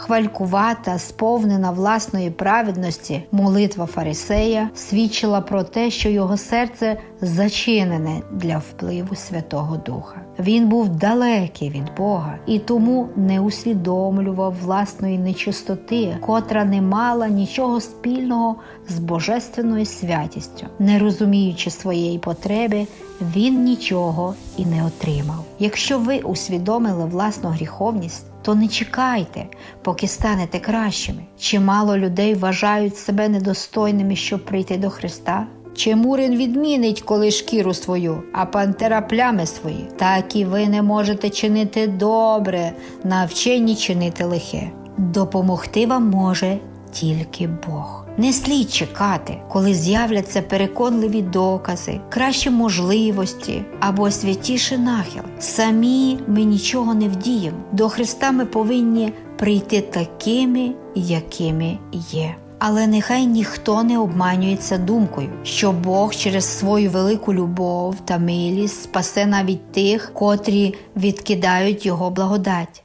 Хвалькувата, сповнена власної праведності, молитва фарисея свідчила про те, що його серце зачинене для впливу Святого Духа. Він був далекий від Бога і тому не усвідомлював власної нечистоти, котра не мала нічого спільного з божественною святістю. Не розуміючи своєї потреби, він нічого і не отримав. Якщо ви усвідомили власну гріховність, то не чекайте, поки станете кращими. Чимало людей вважають себе недостойними, щоб прийти до Христа. Чи Мурин відмінить коли шкіру свою, а пантера плями свої? Так і ви не можете чинити добре, навчені чинити лихе. Допомогти вам може тільки Бог. Не слід чекати, коли з'являться переконливі докази, кращі можливості або святіший нахил. Самі ми нічого не вдіємо. До Христа ми повинні прийти такими, якими є. Але нехай ніхто не обманюється думкою, що Бог через свою велику любов та милість спасе навіть тих, котрі відкидають його благодать.